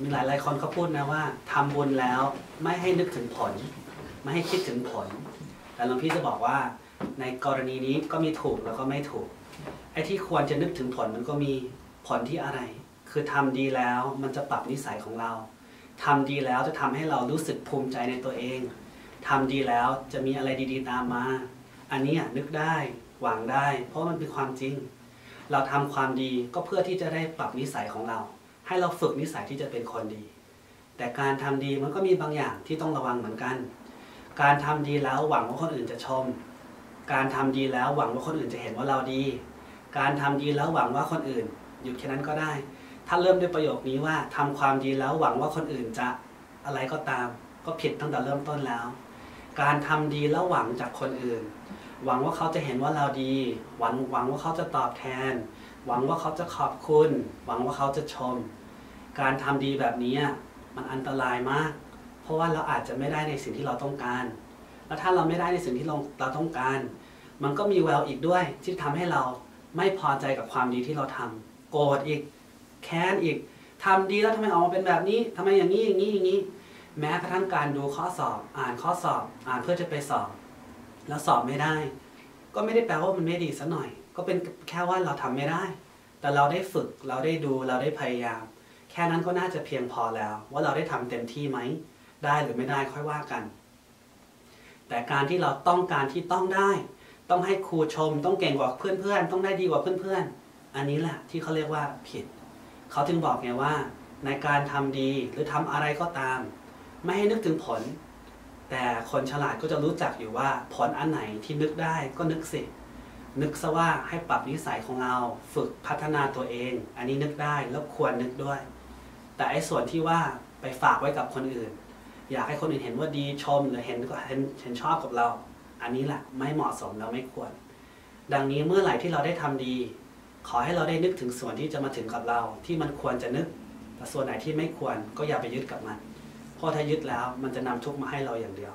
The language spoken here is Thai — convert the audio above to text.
มีหลายหลายคนเขาพูดนะว่าทำบุญแล้วไม่ให้นึกถึงผล ไม่ให้คิดถึงผล แต่หลวงพี่จะบอกว่าในกรณีนี้ก็มีถูกแล้วก็ไม่ถูก ไอ้ที่ควรจะนึกถึงผลมันก็มีผลที่อะไร คือทำดีแล้วมันจะปรับนิสัยของเราทำดีแล้วจะทำให้เรารู้สึกภูมิใจในตัวเองทำดีแล้วจะมีอะไรดีๆตามมา อันนี้นึกได้หวังได้ เพราะมันเป็นความจริง เราทำความดีก็เพื่อที่จะได้ปรับนิสัยของเรา ให้เราฝึกนิสัยที่จะเป็นคนดี แต่การทำดีมันก็มีบางอย่างที่ต้องระวังเหมือนกัน การทำดีแล้วหวังว่าคนอื่นจะชม การทำดีแล้วหวังว่าคนอื่นจะเห็นว่าเราดี การทำดีแล้วหวังว่าคนอื่น หยุดแค่นั้นก็ได้ ถ้าเริ่มด้วยประโยคนี้ว่าทำความดีแล้วหวังว่าคนอื่นจะอะไรก็ตาม ก็ผิดตั้งแต่เริ่มต้นแล้ว การทำดีแล้วหวังจากคนอื่น หวังว่าเขาจะเห็นว่าเราดี หวังหวังว่าเขาจะตอบแทน หวังว่าเขาจะขอบคุณ หวังว่าเขาจะชม การทำดีแบบนี้มันอันตรายมาก เพราะว่าเราอาจจะไม่ได้ในสิ่งที่เราต้องการ แล้วถ้าเราไม่ได้ในสิ่งที่เราเราต้องการ มันก็มีแววอีกด้วยที่ทำให้เราไม่พอใจกับความดีที่เราทำโกรธอีก แค้นอีกทำดีแล้วทำไมออกมาเป็นแบบนี้ทำไมอย่างนี้อย่างนี้อย่างนี้ แม้กระทั่งการดูข้อสอบ อ่านข้อสอบ อ่านเพื่อจะไปสอบ แล้วสอบไม่ได้ ก็ไม่ได้แปลว่ามันไม่ดีซะหน่อย ก็เป็นแค่ว่าเราทำไม่ได้ แต่เราได้ฝึก เราได้ดู เราได้พยายาม แค่นั้นก็น่าจะเพียงพอแล้ว ว่าเราได้ทำเต็มที่ไหม ได้หรือไม่ได้ค่อยว่ากัน แต่การที่เราต้องการที่ต้องได้ ต้องให้ครูชม ต้องเก่งกว่าเพื่อนๆ ต้องได้ดีกว่าเพื่อนๆ อันนี้แหละที่เขาเรียกว่าผิด เขาถึงบอกไงว่า ในการทำดีหรือทำอะไรก็ตาม ไม่ให้นึกถึงผล แต่คนฉลาดก็จะรู้จักอยู่ว่าผลอันไหนที่นึกได้ก็นึกสินึกซะว่าให้ปรับนิสัยของเรา ฝึกพัฒนาตัวเอง อันนี้นึกได้แล้วควรนึกด้วย แต่ไอ้ส่วนที่ว่าไปฝากไว้กับคนอื่น อยากให้คนอื่นเห็นว่าดีชมหรือเห็นก็เห็นเห็นชอบกับเรา อันนี้แหละไม่เหมาะสมเราไม่ควร ดังนี้เมื่อไหร่ที่เราได้ทำดี ขอให้เราได้นึกถึงส่วนที่จะมาถึงกับเรา ที่มันควรจะนึกแต่ส่วนไหนที่ไม่ควรก็อย่าไปยึดกับมันเพราะถ้ายึดแล้วมันจะนำทุกข์มาให้เราอย่างเดียว